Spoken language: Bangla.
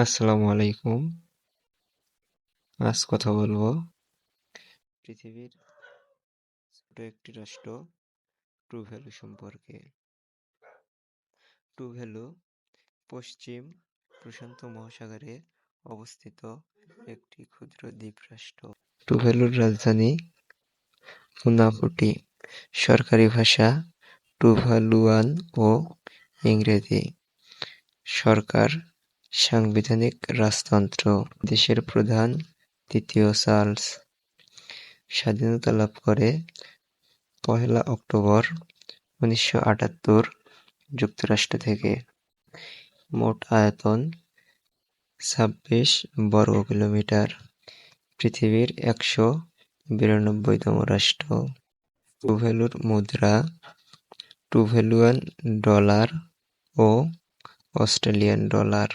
আসসালামু আলাইকুম। আজ কথা বলব পৃথিবীর ছোট একটি রাষ্ট্র টুভ্যালু সম্পর্কে। টুভ্যালু পশ্চিম প্রশান্ত মহাসাগরে অবস্থিত একটি ক্ষুদ্র দ্বীপ রাষ্ট্র দ্বীপরাষ্ট্র টুভ্যালুর রাজধানী উনাপুটি সরকারি ভাষা টুভালুয়ান ও ইংরেজি। সরকার সাংবিধানিক রাজতন্ত্র দেশের প্রধান তৃতীয় চার্লস স্বাধীনতা লাভ করে পহেলা অক্টোবর উনিশশো আটাত্তর যুক্তরাষ্ট্র থেকে। মোট আয়তন ছাব্বিশ বর্গ কিলোমিটার। পৃথিবীর একশো বিরানব্বইতম রাষ্ট্র। টুভেলুর মুদ্রা, টুভেলুয়ান ডলার ও অস্ট্রেলিয়ান ডলার।